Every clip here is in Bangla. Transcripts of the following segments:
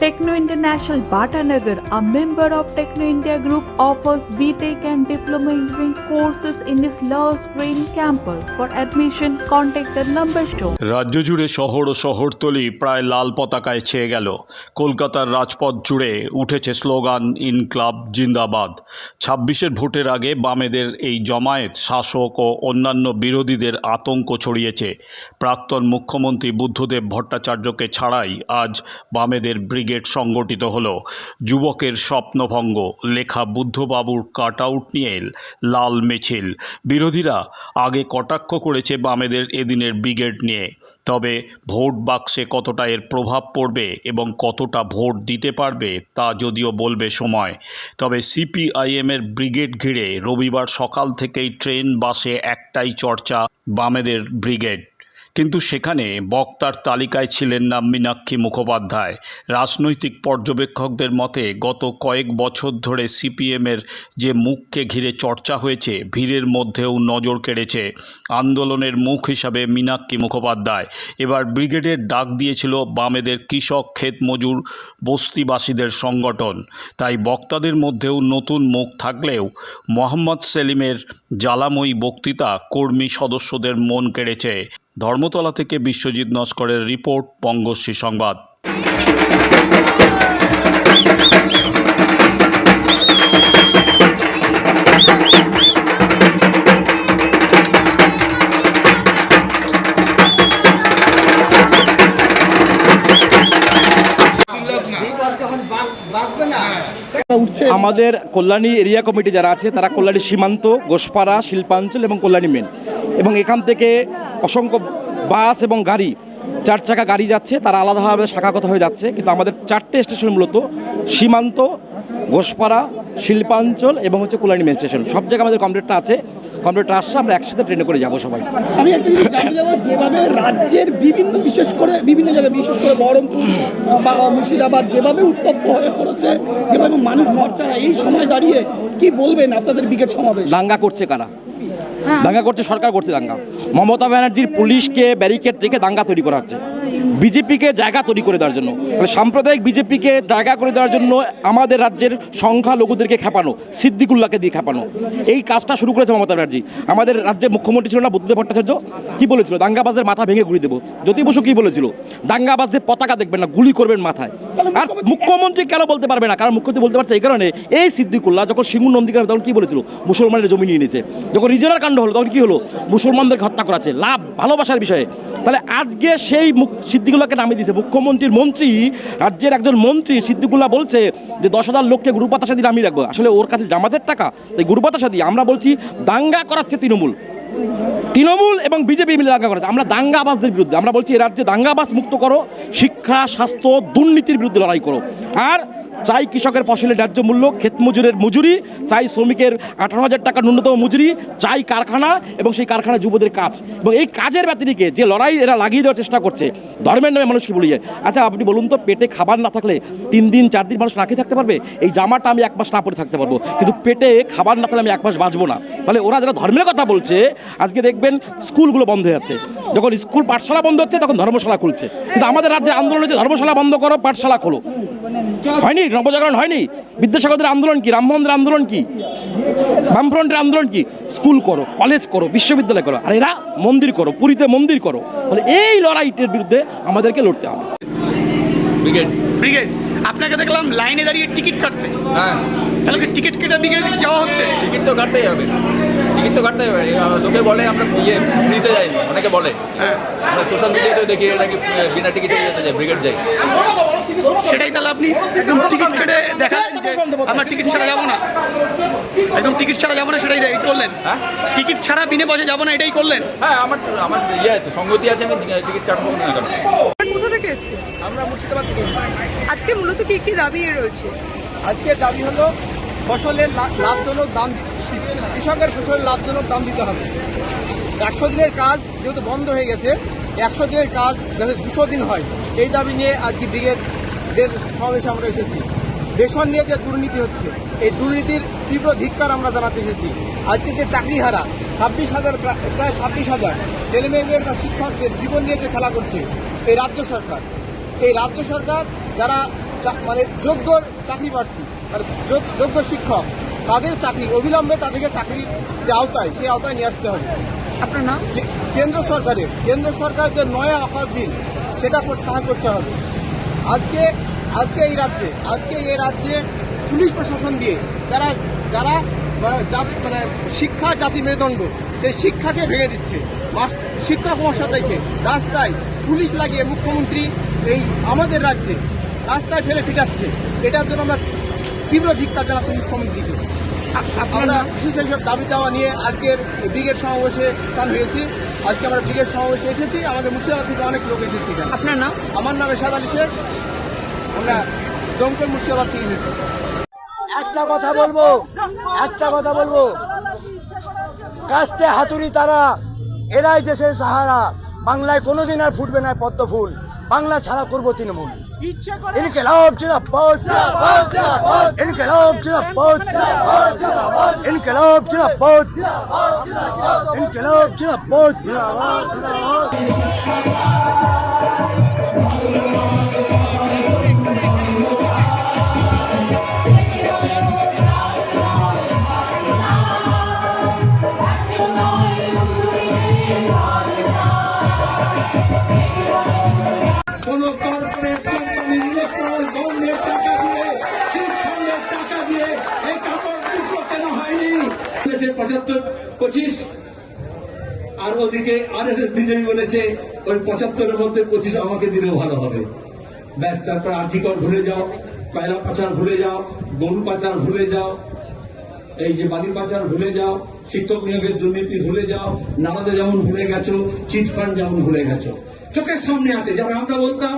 Techno International Bhatanagar, a member of Techno India Group, offers BTEC and Diploma Engineering courses in its Love Green campus. For admission, contact the number shown. রাজ্য জুড়ে শহর ও শহরতলি প্রায় লাল পতাকায় ছেয়ে গেল কলকাতার রাজপথ জুড়ে উঠেছে স্লোগান ইনক্লাব জিন্দাবাদ ছাব্বিশের ভোটের আগে বামেদের এই জমায়েত শাসক ও অন্যান্য বিরোধীদের আতঙ্ক ছড়িয়েছে প্রাক্তন মুখ্যমন্ত্রী বুদ্ধদেব ভট্টাচার্যকে ছাড়াই আজ বামেদের ব্রিগেড সংগঠিত হলো। যুবকের স্বপ্নভঙ্গ, লেখা বুদ্ধবাবুর কাট আউট নিয়ে লাল মিছিল। বিরোধীরা আগে কটাক্ষ করেছে বামেদের এদিনের ব্রিগেড নিয়ে। তবে ভোট বাক্সে কতটা এর প্রভাব পড়বে এবং কতটা ভোট দিতে পারবে তা যদিও বলবে সময়। তবে সিপিআইএমের ব্রিগেড ঘিরে রবিবার সকাল থেকেই ট্রেন, বাসে একটাই চর্চা বামেদের ব্রিগেড। কিন্তু সেখানে বক্তার তালিকায় ছিলেন না মীনাক্ষী মুখোপাধ্যায়। রাজনৈতিক পর্যবেক্ষকদের মতে, গত কয়েক বছর ধরে সিপিএমের যে মুখকে ঘিরে চর্চা হয়েছে, ভিড়ের মধ্যেও নজর কেড়েছে আন্দোলনের মুখ হিসাবে মীনাক্ষী মুখোপাধ্যায়। এবার ব্রিগেডের ডাক দিয়েছিল বামেদের কৃষক, ক্ষেত মজুর, বস্তিবাসীদের সংগঠন। তাই বক্তাদের মধ্যেও নতুন মুখ থাকলেও মোহাম্মদ সেলিমের জ্বালাময়ী বক্তৃতা কর্মী সদস্যদের মন কেড়েছে। ধর্মতলা থেকে বিশ্বজিৎ নস্করের রিপোর্ট পঙ্গশ্রী সংবাদ। আমাদের কল্যাণী এরিয়া কমিটি যারা আছে, তারা কল্যাণী সীমান্ত গোসপাড়া শিল্পাঞ্চল এবং কল্যাণী মেন এবং এখান থেকে অসংখ্য বাস এবং গাড়ি, চার চাকা গাড়ি যাচ্ছে, তারা আলাদাভাবে শাখাগত হয়ে যাচ্ছে। কিন্তু আমাদের চারটে স্টেশন মূলত সীমান্ত, ঘোষপাড়া শিল্পাঞ্চল এবং হচ্ছে কল্যাণী মেন স্টেশন সব জায়গায় আমাদের কমপ্লিটটা আছে। কমপ্লিটটা আসছে আমরা একসাথে ট্রেনে করে যাব সবাই। আমি একটা জিনিস জানতে যাব যেভাবে রাজ্যের বিভিন্ন বিশেষ করে বিভিন্ন জায়গায় বিশেষ করে বহরমপুর বা মুর্শিদাবাদ যেভাবে উত্তপ্ত হয়ে পড়েছে যেভাবে মানুষ ঘর ছাড়া এই সময় দাঁড়িয়ে কি বলবেন আপনাদের বিকেট সমাবেশ? দাঙ্গা করছে কারা? দাঙ্গা করছে সরকার করছে দাঙ্গা। মমতা ব্যানার্জির পুলিশকে ব্যারিকেড রেখে দাঙ্গা তৈরি করা হচ্ছে। বিজেপিকে জায়গা তৈরি করে দেওয়ার জন্য। সাম্প্রদায়িক বিজেপিকে জায়গা করে দেওয়ার জন্য আমাদের রাজ্যের সংখ্যালঘুদেরকে খেপানো, সিদ্দিকুল্লাহকে দিয়ে খেপানো। এই কাজটা শুরু করেছে মমতা ব্যানার্জি। আমাদের রাজ্যের মুখ্যমন্ত্রী ছিল না, বুদ্ধদেব ভট্টাচার্য। কি বলেছিল? দাঙ্গাবাজদের মাথা ভেঙে গুলি দেবো। জ্যোতি বসু কি বলেছিল? দাঙ্গাবাজদের পতাকা দেখবেন না, গুলি করবেন মাথায়। আর মুখ্যমন্ত্রী কেন বলতে পারবে না? কারণ মুখ্যমন্ত্রী বলতে পারছে এই কারণে, এই সিদ্দিকুল্লাহ যখন সিঙ্গুর নন্দীগ্রামে, তখন কি বলেছিল? মুসলমানের জমি নিয়ে নিয়েছে। যখন রিজনাল কাণ্ড হলো, তখন কি হলো? মুসলমানদের হত্যা করাছে লাভ, ভালোবাসার বিষয়ে। তাহলে আজকে সেই মুখ, সিদ্দিকুল্লাহকে নামিয়ে দিয়েছে মুখ্যমন্ত্রীর মন্ত্রী, রাজ্যের একজন মন্ত্রী সিদ্দিকুল্লাহ বলছে যে দশ হাজার লোককে গুরু পাতাসা দিয়ে নামিয়ে রাখব। আসলে ওর কাছে জামাতের টাকা, তাই গুরুবাতাসা দিয়ে আমরা বলছি, দাঙ্গা করাচ্ছে তৃণমূল। তৃণমূল এবং বিজেপি মিলে দাঙ্গা করেছে আমরা দাঙ্গাবাজদের বিরুদ্ধে, আমরা বলছি এ রাজ্যে দাঙ্গাবাস মুক্ত করো, শিক্ষা, স্বাস্থ্য, দুর্নীতির বিরুদ্ধে লড়াই করো। আর চাই কৃষকের ফসলের ন্যায্য মূল্য, ক্ষেত মজুরের মজুরি, চাই শ্রমিকের আঠারো হাজার টাকা ন্যূনতম মজুরি, চাই কারখানা এবং সেই কারখানা যুবদের কাজ। এবং এই কাজের ব্যতিরিকে যে লড়াই এরা লাগিয়ে দেওয়ার চেষ্টা করছে, ধর্মের নামে মানুষকে বলিয়ে আচ্ছা আপনি বলুন তো, পেটে খাবার না থাকলে তিন দিন, চার দিন মানুষ না থাকতে পারবে? এই জামাটা আমি এক মাস না পরে থাকতে পারব। কিন্তু পেটে খাবার না থাকলে আমি এক মাস বাঁচবো না। তাহলে ওরা যারা ধর্মের কথা বলছে, আজকে দেখবেন স্কুলগুলো বন্ধ হয়ে যাচ্ছে। যখন স্কুল পাঠশালা বন্ধ হচ্ছে, তখন ধর্মশালা খুলছে। কিন্তু আমাদের রাজ্যে আন্দোলন হচ্ছে, ধর্মশালা বন্ধ করো, পাঠশালা খোলো। হয়নি? নবজাগরণ হয়নি? বিদ্যাসাগরদের আন্দোলন কি? রামমোহনদের আন্দোলন কি? বামফ্রন্টের আন্দোলন কি? স্কুল করো কলেজ করো বিশ্ববিদ্যালয় করো আর এরা মন্দির করো পুরীতে মন্দির করো। তাহলে এই লড়াইটের বিরুদ্ধে আমাদেরকে লড়তে হবে। ব্রিগেড। ব্রিগেড আপনাকে দেখলাম লাইনে দাঁড়িয়ে টিকিট কাটতে। হ্যাঁ। তাহলে কি টিকিট কেটে ব্রিগেড যাওয়া হচ্ছে? টিকিট তো কাটতেই হবে। টিকিট তো কাটতেই হবে। লোকে বলে আমরা ইয়ে ফ্রিতে যাইনি অনেকে বলে। আমরা সোশ্যাল মিডিয়াতেও দেখি নাকি বিনা টিকিটে যেতে যাই ব্রিগেড যাই সেটাই তাহলে আপনি একদম টিকিট কেটে দেখালেন যে আমরা টিকিট ছাড়া যাব না। একদম টিকিট ছাড়া যাব না সেটাই এই করলেন। হ্যাঁ? টিকিট ছাড়া বিনে পয়সা যাব না এটাই করলেন। হ্যাঁ আমার আমার ইয়ে আছে সঙ্গতি আছে আমি টিকিট কাটবো না কেন? কোথা থেকে এসছে? আমরা মুর্শিদাবাদ আজকে মূলত কি কি দাবি রয়েছে? আজকের দাবি হলো ফসলের লাভজনক দাম কৃষকের ফসলের লাভজনক দাম দিতে হবে। একশো দিনের কাজ যেহেতু বন্ধ হয়ে গেছে একশো দিনের কাজ যাতে দুশো দিন হয় এই দাবি নিয়ে আজকে ব্রিগেডের সমাবেশে আমরা এসেছি। বেসন নিয়ে যে দুর্নীতি হচ্ছে এই দুর্নীতির তীব্র ধিক্কার আমরা জানাতে এসেছি। আজকে যে চাকরিহারা ছাব্বিশ হাজার প্রা- প্রায় ছাব্বিশ হাজার ছেলেমেয়েদের বা শিক্ষকদের জীবন নিয়ে যে খেলা করছে এই রাজ্য সরকার। এই রাজ্য সরকার যারা মানে যোগ্য চাকরি প্রার্থী যোগ- যোগ্য শিক্ষক তাদের চাকরি অবিলম্বে তাদেরকে চাকরির যে আওতায় সেই আওতায় নিয়ে আসতে হবে। আপনার নাম? কেন্দ্র সরকারের কেন্দ্র সরকার যে নয়া আফাত বিল সেটা তাহা করতে হবে। আজকে আজকে এই রাজ্যে আজকে এই রাজ্যে পুলিশ প্রশাসন দিয়ে যারা যারা মানে শিক্ষা জাতি মেরুদণ্ড সেই শিক্ষাকে ভেঙে দিচ্ছে। শিক্ষা মহাশয়কে রাস্তায় পুলিশ লাগিয়ে মুখ্যমন্ত্রী এই আমাদের রাজ্যে রাস্তায় ফেলে পিটাচ্ছে। এটার জন্য আমরা তীব্র ধিক্কার জানাচ্ছি মুখ্যমন্ত্রীকে। আমরা বিশেষ এইসব দাবি দেওয়া নিয়ে আজকের ব্রিগেড সমাবেশে স্থান হয়েছি আজকে আমরা ব্রিগেড সমাবেশে এসেছি। আমাদের মুর্শিদাবাদ থেকে অনেক লোক এসেছি আপনার নাম? আমার নাম এরশাদ আলী শেখ। আমরা দমকল মুর্শিদাবাদ থেকে এসেছি একটা কথা বলব একটা কথা বলব। কাস্তে হাতুড়ি তারা এরাই দেশের সাহারা। বাংলায় কোনোদিন আর ফুটবে না পদ্ম ফুল। বাংলা ছাড়া করব তৃণমূল। ইনকেলাব জিন্দাবাদ ইনকেলাব জিন্দাবাদ ইনকেলাব জিন্দাবাদ ইনকেলাব জিন্দাবাদ কোন পঁচাত্তর, পঁচিশ। আর ওদিকে আর এস এস বিজেপি বলেছে, ওই পঁচাত্তরের মধ্যে পঁচিশ আমাকে দিলেও ভালো হবে। ব্যাস, তারপর আর্থিকর ভুলে যাও, কয়লা পাচার ভুলে যাও, গরু পাচার ভুলে যাও, এই যে বালি পাচার ভুলে যাও, শিক্ষক নিয়োগের দুর্নীতি ভুলে যাও, নামাজে যেমন ভুলে গেছো, চিট ফান্ড যেমন ভুলে গেছো। চোখের সামনে আছে, যারা আমরা বলতাম,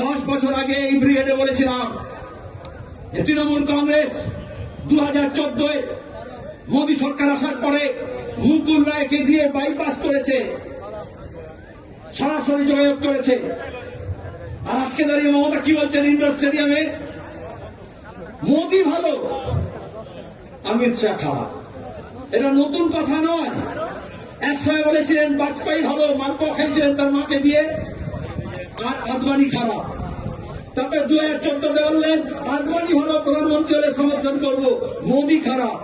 দশ বছর আগে এই ব্রিগেডে বলেছিলাম তৃণমূল কংগ্রেস দু হাজার চোদ্দয় মোদী সরকার আসার পরে মুকুল রায়কে দিয়ে বাইপাস করেছে, সরাসরি যোগাযোগ করেছে। আর আজকে দাঁড়িয়ে মমতা কি বলছেন ইন্ডোর স্টেডিয়ামে? মোদি ভালো, অমিত শাহ খারাপ। এটা নতুন কথা নয়। এক সময় বলেছিলেন, বাজপেয়ী ভালো মালপো খেয়েছিলেন তার মাকে দিয়ে। আর আদবানি খারাপ। তারপরে দু হাজার চোদ্দতে বললেন, আদবানি প্রধানমন্ত্রী হলে সমর্থন করব। মোদি খারাপ।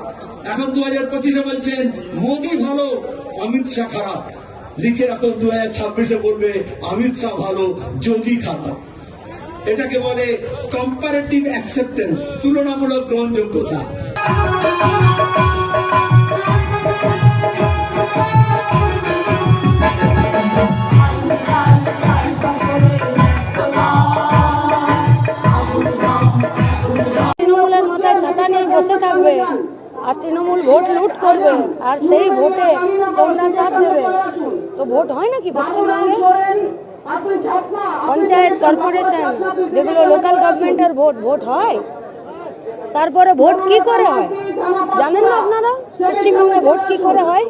এখন দু হাজার পঁচিশে বলছেন, মোদি ভালো, অমিত শাহ খারাপ। লিখে এখন দু হাজার ছাব্বিশে বলবে, অমিত শাহ ভালো, যোগী খারাপ। এটাকে বলে কম্পারেটিভ অ্যাকসেপ্টেন্স তুলনামূলক গ্রহণযোগ্যতা। বসে থাকবে আর তৃণমূল ভোট লুট করবে আর সেই ভোটে তোমরা সাথ দেবে। তো ভোট হয় নাকি পশ্চিমবঙ্গে? পঞ্চায়েত, কর্পোরেশন, যেগুলো লোকাল গভর্নমেন্টের ভোট ভোট হয়? তারপরে ভোট কি করে হয়? জানেন না আপনারা? পশ্চিমবঙ্গে ভোট কি করে হয়?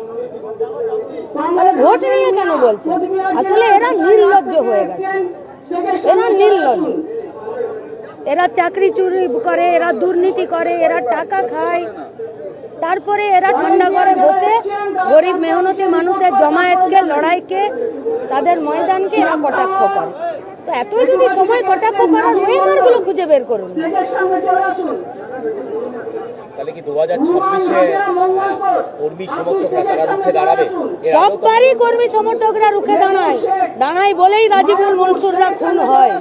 তাহলে ভোট নিয়ে কেন বলছে আসলে এরা নির্লজ্জ হয়ে গেছে। এরা নির্লজ্জ। এরা চাকরি চুরি করে এরা দুর্নীতি করে এরা টাকা খায়। তারপরে এরা ঠান্ডা করে বসে গরিব মেহনতি মানুষের জমায়েতকে লড়াইকে তাদের ময়দানকে এরা কটাক্ষ করে। তো এতই যদি সময় কটাক্ষ করার নেইমারগুলো খুঁজে বের করুন। তাহলে কি দু হাজার ছাব্বিশে কর্মী সমর্থকরা তারা রুখে দাঁড়াবে? সববারই কর্মী সমর্থকরা রুখে দাঁড়ায়। দাঁড়ায় বলেই রাজিবুল মনসুররা খুন হয়।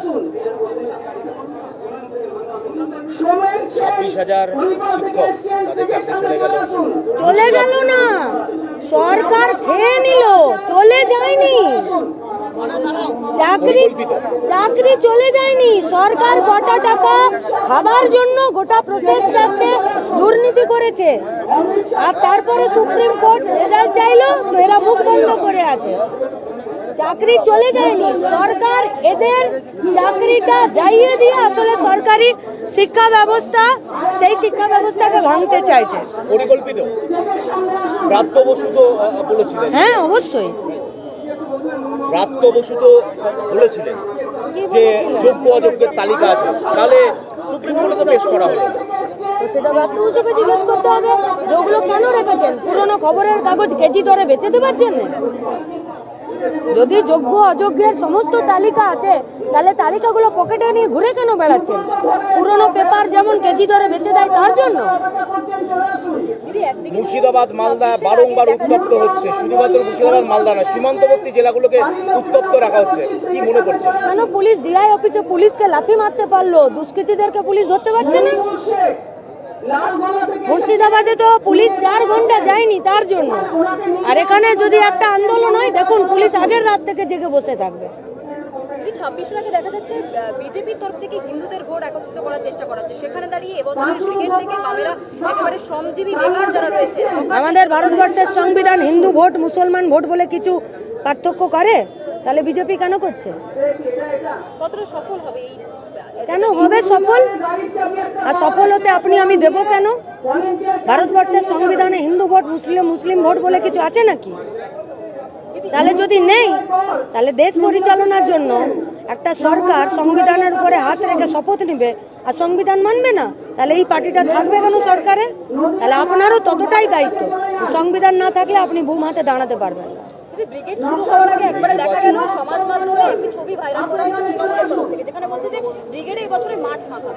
চাকরি চলে গেল। না। সরকার খেয়ে নিল, চলে যায়নি। চাকরি চাকরি চলে যায়নি। সরকার কটা টাকা খাবার জন্য গোটা প্রচেষ্টাতে দুর্নীতি করেছে। আর তারপরে সুপ্রিম কোর্ট রেজাল্ট চাইলো, তো এরা মুখ বন্ধ করে আছে। চাকরি চলে যায়নি। সরকার এদের চাকরিটা যাইয়ে দিয়ে আসলে সরকারি শিক্ষা ব্যবস্থা সেই শিক্ষা ব্যবস্থাকে ভাঙতে চাইছে। পরিকল্পিত? বলেছিলেন। হ্যাঁ অবশ্যই। প্রাপ্ত বসু তো বলেছিলেন? যে যোগ্য অযোগ্যের তালিকা আছে। তাহলে সুপ্রিম কোর্টে তো পেশ করা হলো। সেটা ব্যাপ্ত বসুকে জিজ্ঞেস করতে হবে। যে ওগুলো কেন রেখেছেন? পুরনো খবরের কাগজ কেজি দরে বেচে দেবার জন্য? যদি যোগ্য অযোগ্যের সমস্ত তালিকা আছে তাহলে তালিকাগুলো পকেটে নিয়ে ঘুরে কেন বেড়াচ্ছেন? পুরনো পেপার যেমন কেজি ধরে বেঁচে দেয় তার জন্য। মুর্শিদাবাদ মালদা বারংবার উত্তপ্ত হচ্ছে। শুধুমাত্র মুর্শিদাবাদ মালদা না সীমান্তবর্তী জেলাগুলোকে উত্তপ্ত রাখা হচ্ছে। কি মনে করছে কেন পুলিশ ডিআই অফিসে পুলিশকে লাথি মারতে পারল? দুষ্কৃতীদেরকে পুলিশ ধরতে পারছে না? মুর্শিদাবাদে তো পুলিশ চার ঘণ্টা যায়নি তার জন্য। আর এখানে যদি একটা আন্দোলন হয় দেখুন পুলিশ আগের রাত থেকে জেগে বসে থাকবে। দেখা যাচ্ছে বিজেপির তরফ থেকে হিন্দুদের ভোট একত্রিত করার চেষ্টা করা হচ্ছে। সেখানে দাঁড়িয়ে এবছরের ক্রিকেট থেকে বামেরা একেবারে শ্রমজীবী বেকার যারা রয়েছে আমাদের ভারতবর্ষের সংবিধান হিন্দু ভোট মুসলমান ভোট বলে কিছু পার্থক্য করে? তাহলে বিজেপি কেন করছে? কতটা সফল হবে এই কেন হবে সফল? আর সফল হতে আপনি আমি দেব কেন? ভারতবর্ষের সংবিধানে Hindu vote Muslim Muslim vote বলে কিছু আছে নাকি? তাহলে যদি নেই তাহলে দেশ পরিচালনার জন্য একটা সরকার সংবিধানের উপরে হাত রেখে শপথ নেবে। আর সংবিধান মানবে না তাহলে এই পার্টিটা থাকবে কেন সরকারে? তাহলে আপনারও ততটাই দায়িত্ব। সংবিধান না থাকলে আপনি বুম হাতে দাঁড়াতে পারবেন না। কিন্তু ব্রিগেড শুরু হওয়ার আগে একবারে দেখা গেল সমাজ মাধ্যমে একটি ছবি ভাইরাল করা হয়েছে তৃণমূলের তরফ থেকে যেখানে বলছে যে ব্রিগেডে এই বছরে মাঠ ফাঁকা।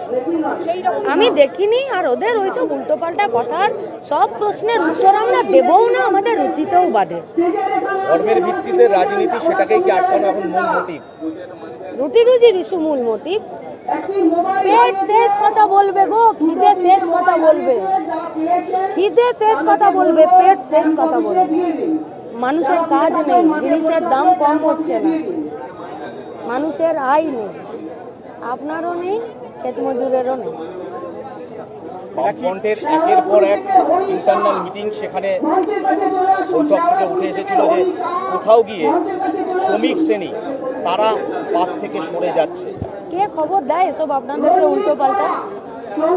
সেই রকম আমি দেখিনি আর ওদের ওইসব উল্টোপাল্টা কথার সব প্রশ্নের উত্তর আমরা দেবও না আমাদের রুচিতেও বাদে। ধর্মের ভিত্তিতে রাজনীতি সেটাকেই কি আটকানো এখন মূল মোটিভ রুটি রুজি রিসু মূল মোটিভ পেট শেষ কথা বলবে গো খিদে শেষ কথা বলবে। খিদে শেষ কথা বলবে পেট শেষ কথা বলবে। মানুষের কাজ নেই জিনিসের দাম কম হচ্ছে না। মানুষের আয় নেই আপনারও নেই ক্ষেত মজুরেরও নেই। বামফ্রন্টের একের পর এক ইন্টারনাল মিটিং সেখানে বৈঠক থেকে উঠে এসেছিল যে কোথাও গিয়ে শ্রমিক শ্রেণি তারা পাশ থেকে সরে যাচ্ছে। কে খবর দেয় এসব আপনাদেরকে উল্টো পাল্টা?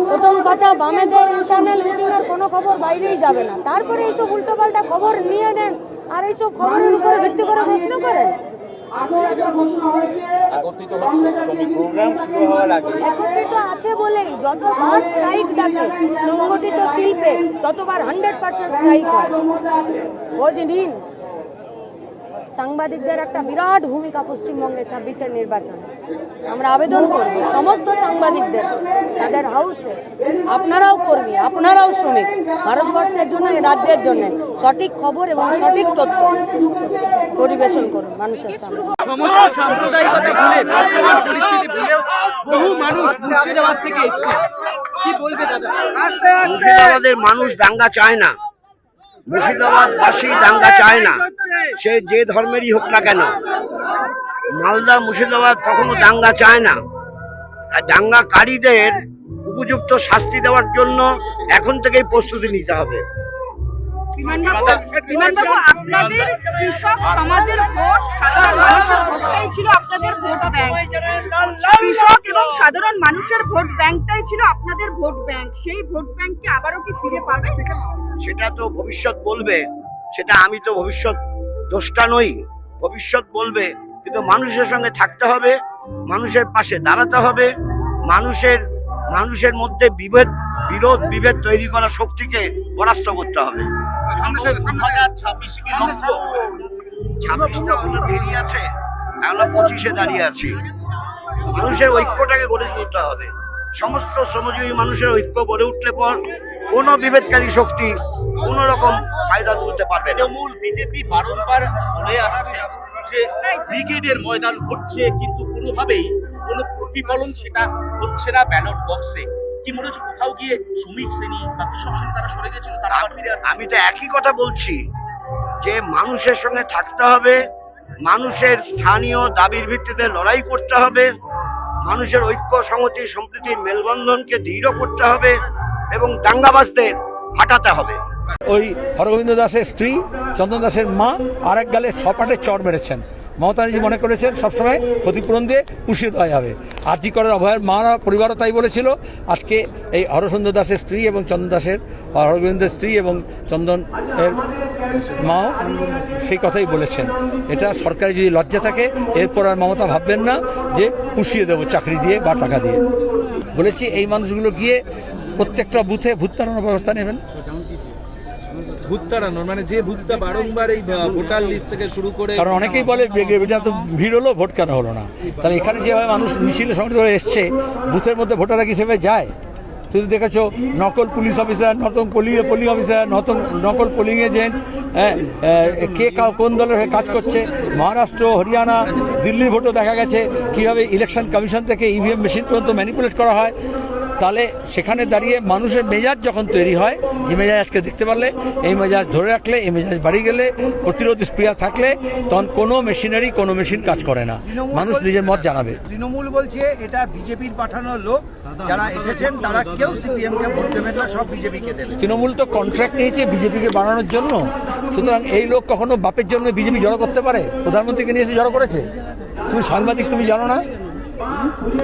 প্রথম কথা বামেদের ইন্টারনাল মিটিং এর কোনো খবর বাইরেই যাবে না। তারপরে এইসব উল্টো পাল্টা খবর নিয়ে নেন। আর এইসব খবরের উপরে ভিত্তি করে প্রশ্ন করে। একত্রিত হচ্ছে প্রোগ্রাম শুরু হওয়ার আগে। একত্রিত আছে বলেই যতবার স্ট্রাইক ডাকে সংগঠিত শিল্পে ততবার হান্ড্রেড পার্সেন্ট স্ট্রাইক হয়। খোঁজ নিন সাংবাদিকদের একটা বিরাট ভূমিকা পশ্চিমবঙ্গে ছাব্বিশের নির্বাচনে। আমরা আবেদন করব। সমস্ত সাংবাদিকদের তাদের হাউসে আপনারাও কর্মী আপনারাও শ্রমিক। ভারতবর্ষের জন্য এই রাজ্যের জন্য সঠিক খবর এবং সঠিক তথ্য পরিবেশন করুন মানুষের সামনে। সমস্ত সাম্প্রদায়িকতা ভুলে বর্তমান পরিস্থিতি ভুলেও বহু মানুষ মুর্শিদাবাদ থেকে এসছে। কি বলবে দাদা? মুর্শিদাবাদের মানুষ দাঙ্গা চায় না। মুর্শিদাবাদবাসী দাঙ্গা চায় না। সে যে ধর্মেরই হোক না কেন মালদা মুর্শিদাবাদ কখনো দাঙ্গা চায় না। আর দাঙ্গাকারীদের উপযুক্ত শাস্তি দেওয়ার জন্য এখন থেকেই প্রস্তুতি নিতে হবে। আপনাদের কৃষক সমাজের ভোট সাধারণ মানুষের ভোটটাই ছিল আপনাদের ভোট ব্যাংক। কৃষক এবং সাধারণ মানুষের ভোট ব্যাংকটাই ছিল আপনাদের ভোট ব্যাংক। সেই ভোট ব্যাংককে আবারও কি ফিরে পাবেন সেটা তো ভবিষ্যৎ বলবে সেটা আমি তো ভবিষ্যৎ দোষটা নই। ভবিষ্যৎ বলবে কিন্তু মানুষের সঙ্গে থাকতে হবে মানুষের পাশে দাঁড়াতে হবে মানুষের মানুষের মধ্যে বিভেদ বিরোধ বিভেদ তৈরি করা শক্তিকে পরাস্ত করতে হবে। ছাব্বিশটা কোনো দেরি আছে আমরা পঁচিশে দাঁড়িয়ে আছি। মানুষের ঐক্যটাকে গড়ে তুলতে হবে। সমস্ত শ্রমজীবী মানুষের ঐক্য গড়ে উঠলে পর কোনো বিভেদকারী শক্তি কোন রকম ফায়দা তুলতে পারবে তৃণমূল বিজেপি বারংবার বলে আসছে যে ব্রিগেডের ময়দান ঘটছে, কিন্তু কোনোভাবেই কোনো প্রতিফলন সেটা হচ্ছে না ব্যালট বক্সে। কি মনে হচ্ছে কোথাও গিয়ে শ্রমিক শ্রেণি বা কৃষক শ্রেণি তারা সরে গেছিল, তারা আমি তো একই কথা বলছি যে মানুষের সঙ্গে থাকতে হবে, মানুষের স্থানীয় দাবির ভিত্তিতে লড়াই করতে হবে, মানুষের ঐক্য সংহতি সম্প্রীতির মেলবন্ধনকে দৃঢ় করতে হবে এবং দাঙ্গাবাজদের হাঁটাতে হবে। ওই হরগোবিন্দ দাসের স্ত্রী, চন্দন দাসের মা আর এক গালে সপাটে চড় মেরেছেন। মমতা ব্যানার্জি মনে করেছেন সবসময় ক্ষতিপূরণ দিয়ে পুষিয়ে দেওয়া যাবে। আর্জি করার অভয়ের মা পরিবারও তাই বলেছিল। আজকে এই হরসুন্দর দাসের স্ত্রী এবং চন্দন দাসের হরগোবিন্দের স্ত্রী এবং চন্দন এর মাও সেই কথাই বলেছেন। এটা সরকারি যদি লজ্জা থাকে, এরপর আর মমতা ভাববেন না যে পুষিয়ে দেবো চাকরি দিয়ে বা টাকা দিয়ে। বলেছি, এই মানুষগুলো গিয়ে প্রত্যেকটা বুথে ভূত ব্যবস্থা নেবেন। ভূত তাড়ানোর মানে যে ভূতটা বারংবার এই ভোটার লিস্ট থেকে শুরু করে কারণ অনেকেই বলে এটা তো ভিড় হলো ভোট কেন হলো না? তাহলে এখানে যেভাবে মানুষ মিছিলে সংগঠিত হয়ে এসছে বুথের মধ্যে ভোটাররা কি যায়? তুমি দেখেছ নকল পুলিশ অফিসার নতুন পোলিং পোলিং অফিসার নতুন নকল পোলিং এজেন্ট হ্যাঁ, কে কোন দলের হয়ে কাজ করছে? মহারাষ্ট্র হরিয়ানা দিল্লির ভোটও দেখা গেছে। কীভাবে ইলেকশন কমিশন থেকে ইভিএম মেশিন পর্যন্ত ম্যানিপুলেট করা হয়? তাহলে সেখানে দাঁড়িয়ে মানুষের মেজাজ যখন তৈরি হয় যে মেজাজ আজকে দেখতে পারলে এই মেজাজ ধরে রাখলে এই মেজাজ বাড়ি গেলে প্রতিরোধ স্প্রিয়া থাকলে তখন কোনো মেশিনারি কোনো মেশিন কাজ করে না। মানুষ নিজের মত জানাবে। তৃণমূল বলছে এটা বিজেপির পাঠানো লোক যারা এসেছেন তারা কেউ সিপিএম কে ভোট দেবেন না সব বিজেপিকে দেবে তৃণমূল তো কন্ট্রাক্ট নিয়েছে বিজেপিকে বানানোর জন্য। সুতরাং এই লোক কখনো বাপের জন্য বিজেপি জড়ো করতে পারে? প্রধানমন্ত্রীকে নিয়ে এসে জড়ো করেছে? তুমি সাংবাদিক তুমি জানো না?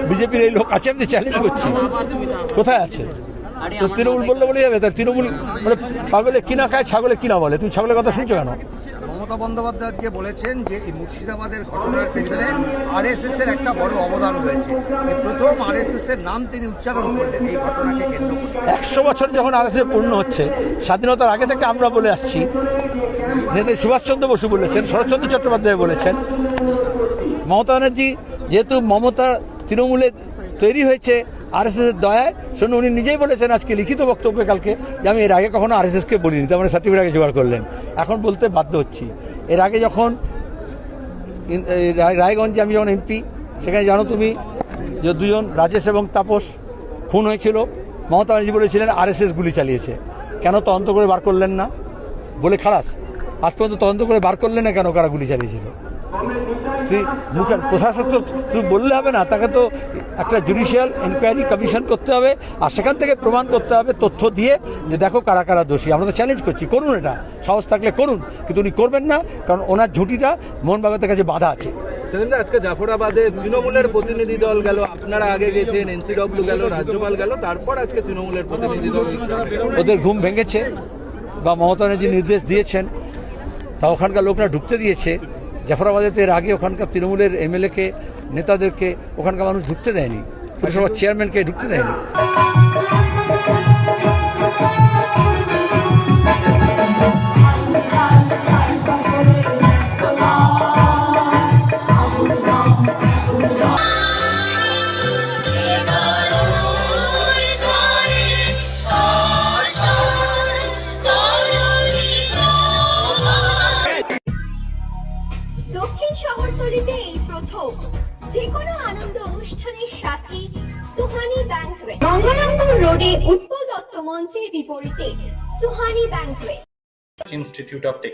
বিজেপির এই লোক আছে আমি চ্যালেঞ্জ করছি। কোথায় আছে? তো তৃণমূল বললে বলে যাবে তা তৃণমূল মানে পাগলে কিনা খায় ছাগলে কিনা বলে। তুমি ছাগলের কথা শুনছো কেন? মমতা বন্দ্যোপাধ্যায় আজকে বলেছেন যে এই মুর্শিদাবাদের ঘটনার পেছনে আরএসএস এর একটা বড় অবদান রয়েছে। প্রথম আরএসএস এর নাম তিনি উচ্চারণ করলেন এই ঘটনাকে কেন্দ্র করে। একশো বছর যখন আরএসএ পূর্ণ হচ্ছে স্বাধীনতার আগে থেকে আমরা বলে আসছি। নেতাজি সুভাষচন্দ্র বসু বলেছেন শরৎচন্দ্র চট্টোপাধ্যায় বলেছেন। মমতা ব্যানার্জি যেহেতু মমতা তৃণমূলে তৈরি হয়েছে আরএসএস এর দয়ায় শুনুন উনি নিজেই বলেছেন, আজকে লিখিত বক্তব্যে কালকে যে আমি এর আগে কখনো আরএসএসকে বলিনি, তার মানে সার্টিফিকেট আগে জোগাড় করলেন। এখন বলতে বাধ্য হচ্ছি। এর আগে যখন রায়গঞ্জে আমি যখন এমপি, সেখানে জানো তুমি যে দুজন, রাজেশ এবং তাপস, খুন হয়েছিল। মমতা ব্যানার্জি বলেছিলেন, আরএসএস গুলি চালিয়েছে। কেন তদন্ত করে বার করলেন না? বলে খালাস, আজ পর্যন্ত তদন্ত করে বার করলেন না কেন কারা গুলি চালিয়েছিল? প্রশাসক তো শুধু বললে হবে না তাকে তো একটা জুডিশিয়াল এনকোয়ারি কমিশন করতে হবে আর সেখান থেকে প্রমাণ করতে হবে তথ্য দিয়ে যে দেখো কারা কারা দোষী। আমরা তো চ্যালেঞ্জ করছি করুন এটা সাহস থাকলে করুন কিন্তু উনি করবেন না কারণ ওনার ঝুঁটিটা মোহনবাগতের কাছে বাধা আছে। আজকে জাফরাবাদে তৃণমূলের প্রতিনিধি দল গেল আপনারা আগে গেছেন এনসিডব্লিউ গেল রাজ্যপাল গেল তারপর আজকে তৃণমূলের প্রতিনিধি দল ওদের ঘুম ভেঙেছে বা মমতা ব্যানার্জি নির্দেশ দিয়েছেন তা ওখানকার লোকরা ঢুকতে দিয়েছে। জাফরাবাদে তো এর আগে ওখানকার তৃণমূলের এমএলএকে নেতাদেরকে ওখানকার মানুষ ঢুকতে দেয়নি। পুরসভার চেয়ারম্যানকে ঢুকতে দেয়নি।